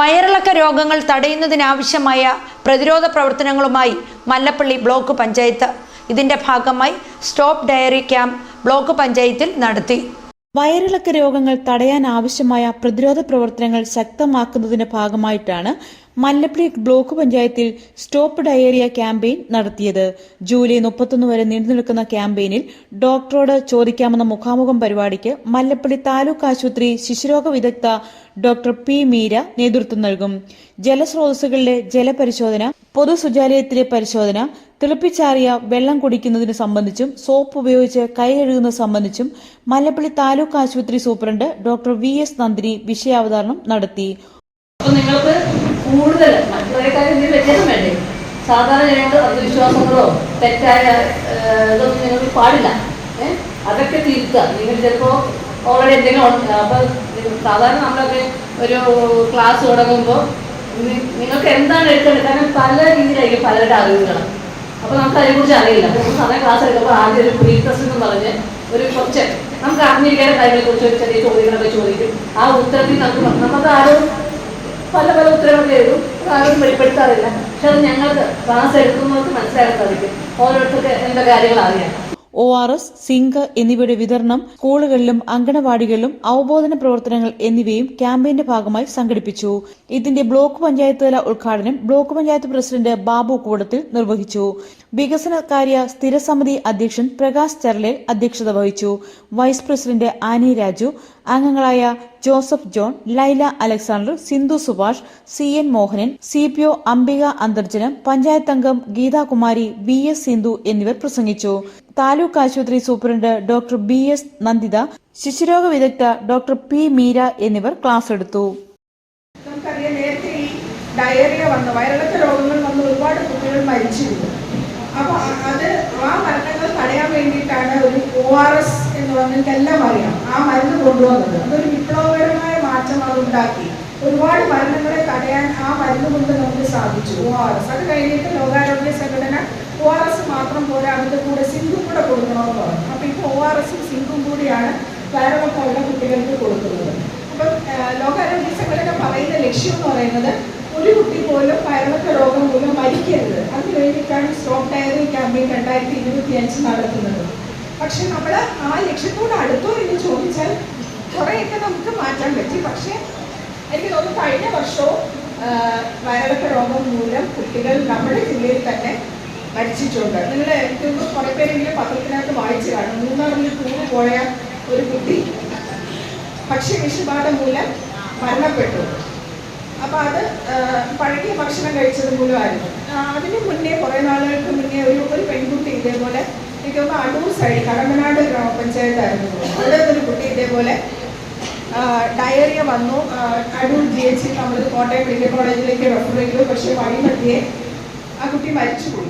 വയറിളക്ക രോഗങ്ങൾ തടയുന്നതിനാവശ്യമായ പ്രതിരോധ പ്രവർത്തനങ്ങളുമായി മല്ലപ്പള്ളി ബ്ലോക്ക് പഞ്ചായത്ത്. ഇതിന്റെ ഭാഗമായി സ്റ്റോപ്പ് ഡയറി ക്യാമ്പ് ബ്ലോക്ക് പഞ്ചായത്തിൽ നടത്തി. വയറിളക്ക രോഗങ്ങൾ തടയാൻ ആവശ്യമായ പ്രതിരോധ പ്രവർത്തനങ്ങൾ ശക്തമാക്കുന്നതിന്റെ ഭാഗമായിട്ടാണ് മല്ലപ്പള്ളി ബ്ലോക്ക് പഞ്ചായത്തിൽ സ്റ്റോപ്പ് ഡയേറിയ ക്യാമ്പയിൻ നടത്തിയത്. ജൂലൈ മുപ്പത്തൊന്ന് വരെ നീണ്ടുനിൽക്കുന്ന ക്യാമ്പയിനിൽ ഡോക്ടറോട് ചോദിക്കാമെന്ന മുഖാമുഖം പരിപാടിക്ക് മല്ലപ്പള്ളി താലൂക്ക് ആശുപത്രി ശിശുരോഗ വിദഗ്ധ ഡോക്ടർ പി മീര നേതൃത്വം നൽകും. ജലസ്രോതസ്സുകളിലെ ജലപരിശോധന പൊതു ശുചാലയത്തിലെ പരിശോധന തിളപ്പിച്ചാറിയ വെള്ളം കുടിക്കുന്നതിന് സംബന്ധിച്ചും സോപ്പ് ഉപയോഗിച്ച് കൈ കഴുകുന്നത് സംബന്ധിച്ചും മല്ലപ്പള്ളി താലൂക്ക് ആശുപത്രി superintendent doctor V S Nandini വിഷയാവതരണം നടത്തി. നിങ്ങൾക്ക് കൂടുതൽ വേണ്ടേ? സാധാരണ ജനങ്ങൾ അന്ധവിശ്വാസങ്ങളോ തെറ്റായ ഇതൊന്നും നിങ്ങൾക്ക് പാടില്ല. അതൊക്കെ തിരുത്തുക. നിങ്ങൾ ചിലപ്പോൾ ഓൾറെഡി എന്തെങ്കിലും അപ്പോൾ അപ്പൊ സാധാരണ നമ്മളൊക്കെ ഒരു ക്ലാസ് തുടങ്ങുമ്പോൾ നിങ്ങൾക്ക് എന്താണ് എടുക്കേണ്ടത്? കാരണം പല രീതിയിലായിരിക്കും പലരുടെ അറിവുകൾ അപ്പൊ നമുക്ക് അതിനെക്കുറിച്ച് അറിയില്ല സാധാരണ ക്ലാസ് എടുക്കുമ്പോൾ ആദ്യം ഒരു പ്രീ ടെസ്റ്റ് എന്ന് പറഞ്ഞ് ഒരു കുറച്ച് നമുക്ക് അറിഞ്ഞിരിക്കേണ്ട കാര്യങ്ങളെ കുറിച്ച് ഒരു ചെറിയ ചോദ്യങ്ങളൊക്കെ ചോദിക്കും. ആ ഉത്തരത്തിൽ നമുക്ക് നമുക്ക് ആരും പല പല ഉത്തരങ്ങളൊക്കെ എഴുതും. ആരും വെളിപ്പെടുത്താറില്ല. പക്ഷെ അത് ഞങ്ങൾക്ക് ക്ലാസ് എടുക്കുന്നവർക്ക് മനസ്സിലാക്കാൻ സാധിക്കും. ഓരോരുത്തർക്ക് എന്താ കാര്യങ്ങൾ അറിയാം. ഒ ആർ എസ് സിങ്ക് എന്നിവയുടെ വിതരണം സ്കൂളുകളിലും അങ്കണവാടികളിലും അവബോധന പ്രവർത്തനങ്ങൾ എന്നിവയും ക്യാമ്പയിന്റെ ഭാഗമായി സംഘടിപ്പിച്ചു. ഇതിന്റെ ബ്ലോക്ക് പഞ്ചായത്ത് തല ഉദ്ഘാടനം ബ്ലോക്ക് പഞ്ചായത്ത് പ്രസിഡന്റ് ബാബു കൂടത്തിൽ നിർവഹിച്ചു. വികസനകാര്യ സ്ഥിരസമിതി അധ്യക്ഷൻ പ്രകാശ് ചർലെ അധ്യക്ഷത വഹിച്ചു. വൈസ് പ്രസിഡന്റ് ആനി രാജു അംഗങ്ങളായ Joseph John Laila Alexander Sindhu Subhash C N Mohanan C P O Ambika Antharjanam panchayat അംഗം ഗീതാകുമാരി വി എസ് സിന്ധു എന്നിവർ പ്രസംഗിച്ചു. താലൂക്ക് ആശുപത്രി superintendent doctor B S Nanditha ശിശുരോഗ വിദഗ്ധ ഡോക്ടർ പി മീര എന്നിവർ ക്ലാസ് എടുത്തു. നമുക്കറിയാം നേരത്തെ ഈ ഡയറിയ വന്ന് വയറിളക്ക രോഗങ്ങൾ വന്ന് ഒരുപാട് കുട്ടികൾ മരിച്ചിരുന്നു. അപ്പൊ അത് ആ മരണങ്ങൾ തടയാൻ വേണ്ടിയിട്ടാണ് ഒരു ഒ ആർ എസ് എന്ന് പറഞ്ഞിട്ട് എല്ലാം അറിയാം. ആ മരുന്ന് കൊണ്ടുവന്നത്. അതൊരു വിപ്ലവകരമായ മാറ്റം അത് ഉണ്ടാക്കി. ഒരുപാട് മരണങ്ങളെ തടയാൻ ആ മരുന്ന് കൊണ്ട് നമുക്ക് സാധിച്ചു. ഒ ആർ എസ് അത് കഴിഞ്ഞിട്ട് ലോകാരോഗ്യ സംഘടന എസ് അതിന്റെ കൂടെ സിങ്കും കൂടെ കൊടുക്കണമെന്ന് പറഞ്ഞു അപ്പം ഇപ്പോൾ ഒ ആർ എസും സിങ്കും കൂടിയാണ് വയറിളക്കമുള്ള കുട്ടികൾക്ക് കൊടുക്കുന്നത്. അപ്പം ലോകാരോഗ്യ സംഘടന പറയുന്ന ലക്ഷ്യം എന്ന് പറയുന്നത് ഒരു കുട്ടി പോലും വയറിളക്ക രോഗം മൂലം മരിക്കരുത്. അതിനുവേണ്ടിയിട്ടാണ് വേണ്ടിയിട്ടാണ് സ്റ്റോപ്പ് ഡയറി ക്യാമ്പയിൻ രണ്ടായിരത്തി ഇരുപത്തി അഞ്ച് നടത്തുന്നത്. പക്ഷെ നമ്മൾ ആ ലക്ഷ്യത്തോട് അടുത്തോ എന്ന് ചോദിച്ചാൽ കുറേയൊക്കെ നമുക്ക് മാറ്റാൻ പറ്റി. പക്ഷേ എനിക്ക് തോന്നുന്നു കഴിഞ്ഞ വർഷവും വയറിളക്ക രോഗം മൂലം കുട്ടികൾ നമ്മുടെ ജില്ലയിൽ തന്നെ മരിച്ചിട്ടുണ്ട്. നിങ്ങൾ എനിക്ക് കുറെ പേരെങ്കിലും പത്രത്തിനകത്ത് വായിച്ചു കാണും മൂന്നാറിൽ ടൂറ് പോയ ഒരു കുട്ടി. ഭക്ഷ്യവിഷബാധ മൂലം മരണപ്പെട്ടു. അപ്പൊ അത് പഴകിയ ഭക്ഷണം കഴിച്ചത് മൂലമായിരുന്നു അതിന് മുന്നേ കുറെ നാളുകൾക്ക് മുന്നേ ഒരു ഒരു പെൺകുട്ടി ഇതേപോലെ എനിക്ക് അടൂർ സൈഡ് കടമ്പനാട് ഗ്രാമപഞ്ചായത്തായിരുന്നു. അവിടെ ഒരു കുട്ടി ഇതേപോലെ ഡയറിയ വന്നു. അടൂർ ജി എച്ച് നമ്മൾ കോട്ടയം മെഡിക്കൽ കോളേജിലേക്ക് റെഫർ ചെയ്തു. പക്ഷേ വഴി മധ്യേ ആ കുട്ടി മരിച്ചുപോയി.